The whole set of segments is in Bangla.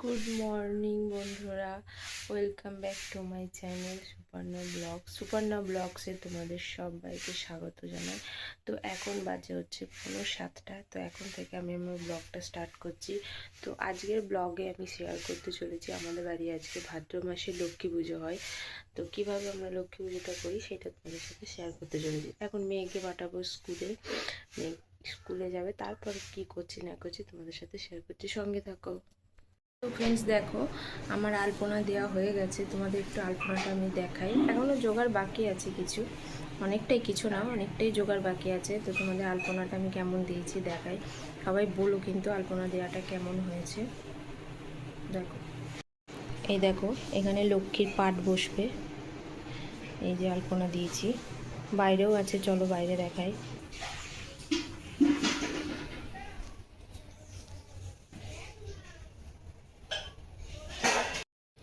গুড মর্নিং বন্ধুরা। Welcome back to my channel Suparna blog Suparna ব্লগসে তোমাদের সবাইকে স্বাগত জানাই। তো এখন বাজে হচ্ছে পনেরো সাতটা। তো এখন থেকে আমি আমার ব্লগটা স্টার্ট করছি। তো আজকের ব্লগে আমি শেয়ার করতে চলেছি। আমাদের বাড়ি আজকে ভাদ্র মাসে লক্ষ্মী পুজো হয়। তো কীভাবে আমরা লক্ষ্মী পুজোটা করি সেটা তোমাদের সাথে শেয়ার করতে চলেছি। এখন মেয়েকে পাঠাবো স্কুলে মেয়ে স্কুলে যাবে। তারপর কি করছি না করছি তোমাদের সাথে শেয়ার করছি। সঙ্গে থাকো। তো ফ্রেন্ডস দেখো, আমার আলপনা দেওয়া হয়ে গেছে। তোমাদের একটু আলপনাটা আমি দেখাই। এখনও জোগাড় বাকি আছে কিছু। অনেকটাই কিছু না, অনেকটাই জোগাড় বাকি আছে। তো তোমাদের আলপনাটা আমি কেমন দিয়েছি দেখাই। সবাই বলো কিন্তু আলপনা দেওয়াটা কেমন হয়েছে। দেখো। এই দেখো, এখানে লক্ষ্মীর পাট বসবে। এই যে আলপনা দিয়েছি। বাইরেও আছে, চলো বাইরে দেখাই।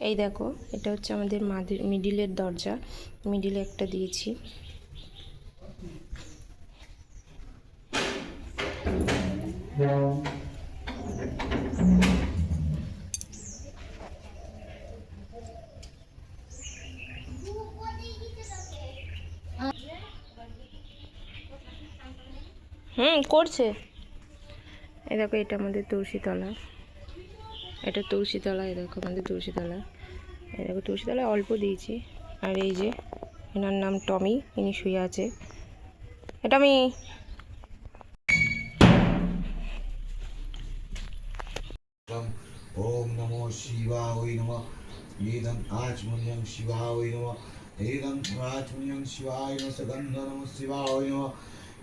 এই দেখো, এটা হচ্ছে আমাদের মাদের, মিডিলের দরজা। মিডিলে একটা দিয়েছি। হুম, করছে। এই দেখো, এটা আমাদের তুলসীতলা। এটা তুলসীতলা, এই দেখো, আমাদের তুলসীতলা। দেখো তুলসী তলায় অল্প দিয়েছি। আর এই যে এনার নাম টমি, ইনি শুয়ে আছে। টমি! ওম নমো শিবায় নমঃ। এদম আচমনিয়ম শিবায় নমঃ। এদম আচমনিয়ম শিবায় নমঃ। সগন্ধ নমঃ শিবায় নমঃ।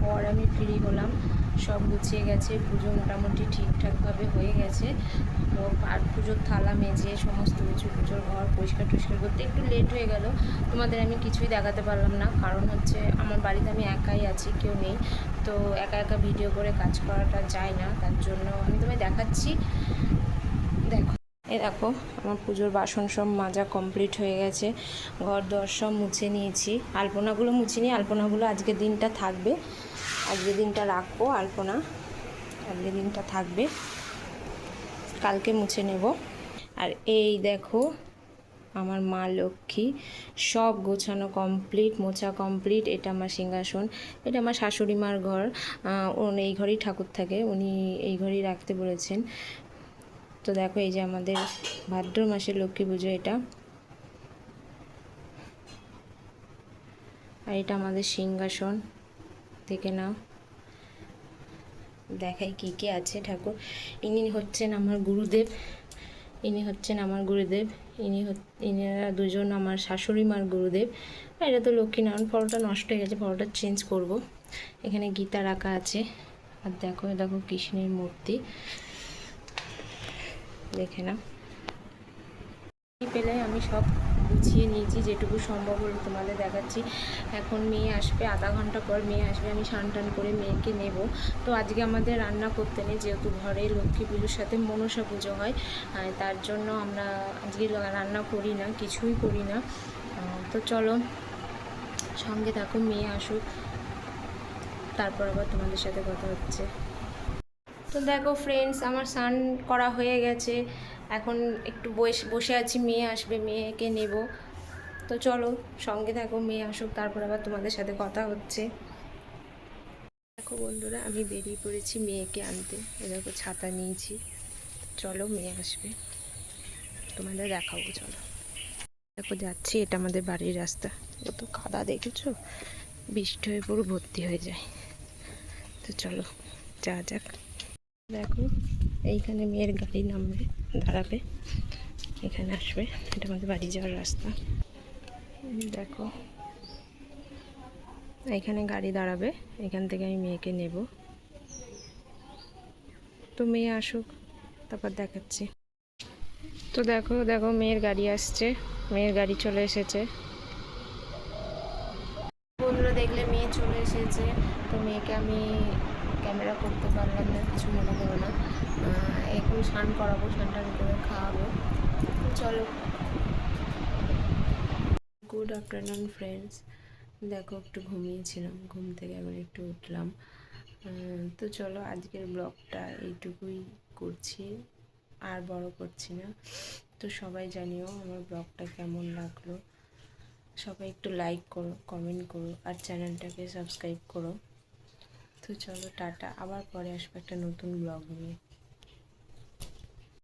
পর আমি ফ্রি হলাম। সব গুছিয়ে গেছে, পুজো মোটামুটি ঠিকঠাকভাবে হয়ে গেছে। তো আর পুজোর থালা মেজে সমস্ত কিছু পুজোর ঘর পরিষ্কার টরিষ্কার করতে একটু লেট হয়ে গেল। তোমাদের আমি কিছুই দেখাতে পারলাম না। কারণ হচ্ছে আমার বাড়িতে আমি একাই আছি, কেউ নেই। তো একা একা ভিডিও করে কাজ করাটা যায় না। তার জন্য আমি তোমায় দেখাচ্ছি। দেখো এই দেখো, আমার পুজোর বাসন সব মাজা কমপ্লিট হয়ে গেছে। ঘর দর সব মুছে নিয়েছি। আলপনাগুলো মুছে নিয়ে, আলপনাগুলো আজকের দিনটা থাকবে। আজকের দিনটা রাখব, আলপনা আজকে দিনটা থাকবে। কালকে মুছে নেব। আর এই দেখো, আমার মা লক্ষ্মী সব গোছানো কমপ্লিট মোছা কমপ্লিট এটা আমার সিংহাসন, এটা আমার শাশুড়ি মার ঘর। এই ঘরেই ঠাকুর থাকে, উনি এই ঘরেই রাখতে বলেছেন। তো দেখো এই যে আমাদের ভাদ্র মাসের লক্ষ্মী পুজো এটা। আর এটা আমাদের সিংহাসন, দেখে নাও। দেখাই কী কী আছে ঠাকুর। ইনি হচ্ছেন আমার গুরুদেব, ইনি হচ্ছেন আমার গুরুদেব, ইনি ইনারা দুজন আমার শাশুড়ি মার গুরুদেব। আর এটা তো লক্ষ্মীনারায়ণ ফটোটা নষ্ট হয়ে গেছে ফটোটা চেঞ্জ করব। এখানে গীতা রাখা আছে। আর দেখো দেখো কৃষ্ণের মূর্তি। দেখে না পেলে আমি সব গুছিয়ে নিয়েছি, যেটুকু সম্ভব হলো তোমাদের দেখাচ্ছি। এখন মেয়ে আসবে, আধা ঘণ্টা পর মেয়ে আসবে, আমি টান করে মেয়েকে নেব। তো আজকে আমাদের রান্না করতে নেই, যেহেতু ঘরে লক্ষ্মী পুজোর সাথে মনসা পুজো হয় তার জন্য আমরা আজকে রান্না করি না, কিছুই করি না। তো চলো, সঙ্গে থাকো, মেয়ে আসুক, তারপর আবার তোমাদের সাথে কথা হচ্ছে। তো দেখো ফ্রেন্ডস আমার স্নান করা হয়ে গেছে। এখন একটু বসে বসে আছি, মেয়ে আসবে, মেয়েকে নেব। তো চলো, সঙ্গে থাকো, মেয়ে আসুক, তারপর আবার তোমাদের সাথে কথা হচ্ছে। দেখো বন্ধুরা, আমি বেরিয়ে পড়েছি মেয়েকে আনতে। এ দেখো, ছাতা নিয়েছি। চলো, মেয়ে আসবে। তোমাদের দেখাবো, চলো। দেখো, যাচ্ছি, এটা আমাদের বাড়ির রাস্তা। কত কাদা দেখেছ? বৃষ্টি হয়ে পুরো ভর্তি হয়ে যায়। তো চলো যা যাক। দেখো, এইখানে মেয়ের গাড়ি নামবে, দাঁড়াবে, এখানে আসবে। এটা আমাদের বাড়ি যাওয়ার রাস্তা। দেখো এখানে গাড়ি দাঁড়াবে, এখান থেকে আমি মেয়েকে নেব। তো মেয়ে আসুক, তারপর দেখাচ্ছি। তো দেখো দেখো, মেয়ের গাড়ি আসছে, মেয়ের গাড়ি চলে এসেছে। বন্ধুরা দেখলে মেয়ে চলে এসেছে, তো মেয়েকে আমি ক্যামেরা করতে পারলাম না, কিছু মনে করো না। এখন স্নান করাবো, স্নানটা করে খাওয়াবো। চলো। গুড আফটারনুন ফ্রেন্ডস দেখো, একটু ঘুমিয়েছিলাম, ঘুম থেকে এখন একটু উঠলাম। তো চলো, আজকের ব্লগটা এইটুকুই করছি, আর বড় করছি না। তো সবাই জানিও আমার ব্লগটা কেমন লাগল। সবাই একটু লাইক করো কমেন্ট করো, আর চ্যানেলটাকে সাবস্ক্রাইব করো। তো চলো টাটা আবার পরে আসব একটা নতুন ব্লগ নিয়ে।